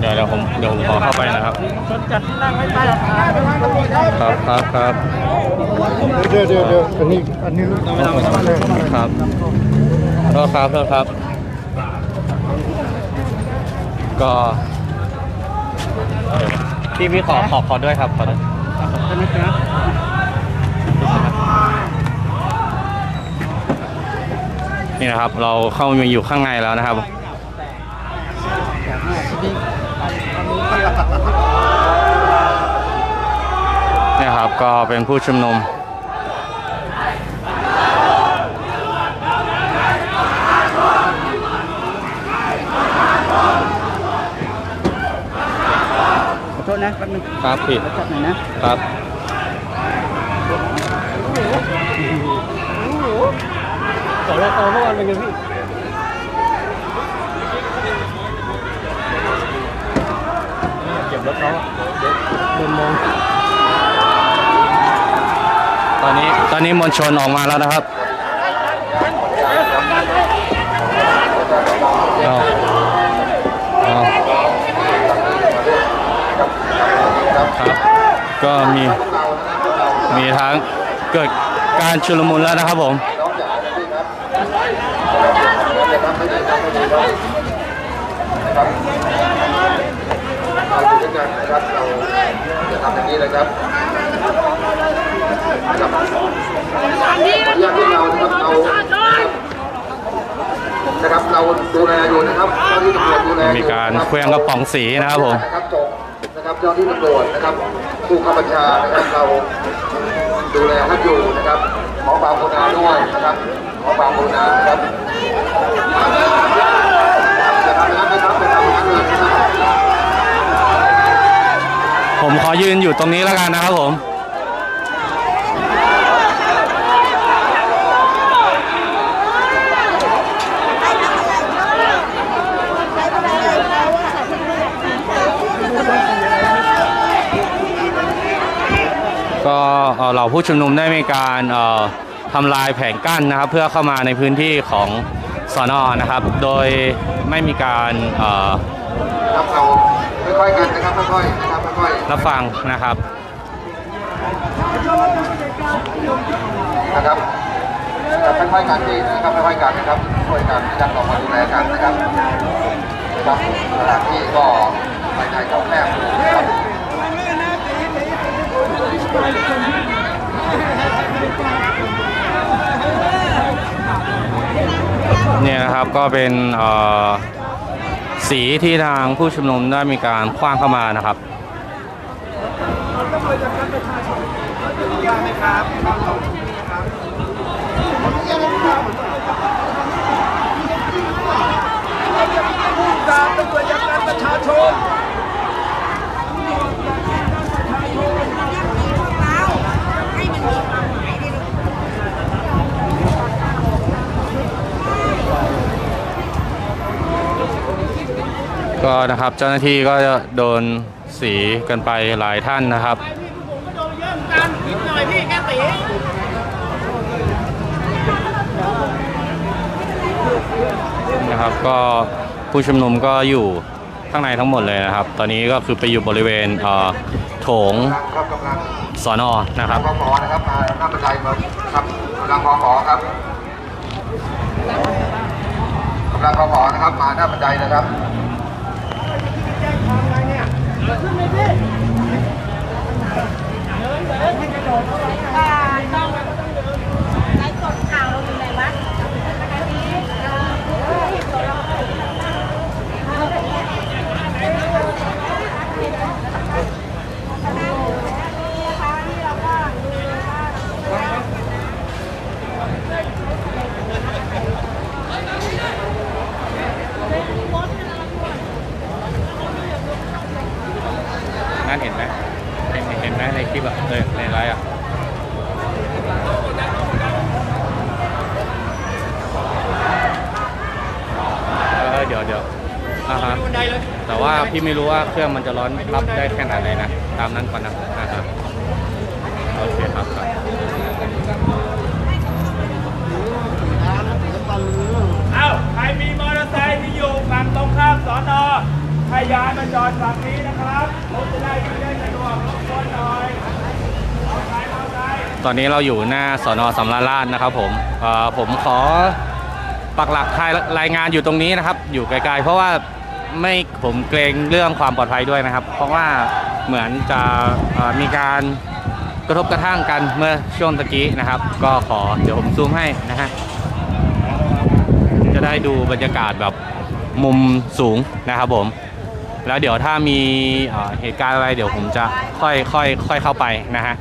เข้าไปนะครับชนจัดที่นั่งไม่ใต้อาคารครับครับครับเดี๋ยวเดี๋ยวเดี๋ยวอันนี้อันนี้ลูกไม่ต้องไม่ต้องไม่ต้องครับโทษครับโทษครับ ก็พี่พี่ขอขอขอด้วยครับขอด้วยใช่ไหมครับนี่นะครับ เราเข้ามาอยู่ข้างในแล้วนะครับ เนี่ยครับก็เป็นผู้ชุมนุมขอโทษนะแป๊บนึงครับผิดจัดหน่อยนะครับสรตเมื่อวานเป็นไงพี่ เขาเดี๋ยวโดนมองตอนนี้ตอนนี้มวลชนออกมาแล้วนะครับเอาเอาครับก็มีมีทั้งเกิดการชุลมุนแล้วนะครับผม เราอยู่ด้วยกันนะครับเราจะทำอย่างนี้นะครับนะครับขออนุญาตที่เรานะครับเรานะครับเราดูแลอยู่นะครับเจ้าที่ตำรวจดูแลอยู่มีการเคลื่องกระป๋องสีนะครับผมนะครับจบนะครับเจ้าที่ตำรวจนะครับผู้ข้าบัญชานะครับเราดูแลท่านอยู่นะครับขอความกรุณาด้วยนะครับขอความกรุณานะครับจะทำอย่างนั้นนะครับจะทำอย่างนั้นเลยนะครับ ผม ขอยืนอยู่ตรงนี้แล้วกันนะครับผมก็เหล่าผู้ชุมนุมได้มีการทำลายแผงกั้นนะครับ เพื่อเข้ามาในพื้นที่ของสอนอนะครับ โดยไม่มีการครับเราค่อยๆกันนะครับค่อยๆนะครับ รับฟังนะครับๆนะครับนะครับค่อยๆกันที่นะครับค่อยๆกันนะครับช่วยกันนะครับเรามาดูแลกันนะครับนะครับสถานที่ก็ภายในก็แคบอยู่นะครับเนี่ยนะครับก็เป็นเอ่อสีที่ทางผู้ชุมนุมได้มีการคว้างเข้ามานะครับ การตำรวจยัดการประชาชนก็นะครับเจ้าหน้าที่ก็จะโดน สีกันไปหลายท่านนะครับนะครับก็ผู้ชุมนุมก็อยู่ข้างในทั้งหมดเลยนะครับ ตอนนี้ก็คือไปอยู่บริเวณโถงสอนอนะครับกำลังพอนะครับมาหน้าบันไดมาครับกำลังพอขอครับกำลังพอขอนะครับมาหน้าบันไดนะครับ ขึ้นไลฟ์สดข่าวเราอยู่ไหนวะอันนี้เออที่ตัวเรา นั่นเห็นไหมเห็นเห็นไหมในค ลิปอะเออในไลฟ์อะเออเดี๋ยวเดี๋ยวอ่าฮะแต่ว่าพี่ไม่รู้ว่าเครื่องมันจะร้อนรับได้ขนาดไหนนะ ตามนั้นก่อนนะอ่าฮะโอเคครับครับเอ้าใครมีมอเตอร์ไซค์ที่อยู่ฝั่งตรงข้ามสอนอให้ย้ายมาจอดฝั่งนี้นะครับเราจะได้ไม่ได้สะดวกคนนอน ตอนนี้เราอยู่หน้าสอนอสำราญราชนะครับผมผมขอปักหลักายรายงานอยู่ตรงนี้นะครับ อยู่ไกลๆเพราะว่าไม่ผมเกรงเรื่องความปลอดภัยด้วยนะครับ เพราะว่าเหมือนจะมีการกระทบกระทั่งกันเมื่อช่วงตะกี้นะครับ ก็ขอเดี๋ยวผมซูมให้นะฮะจะได้ดูบรรยากาศแบบมุมสูงนะครับผม แล้วเดี๋ยวถ้ามีเหตุการณ์อะไรเดี๋ยวผมจะค่อยค่อยค่อยเข้าไปนะฮะ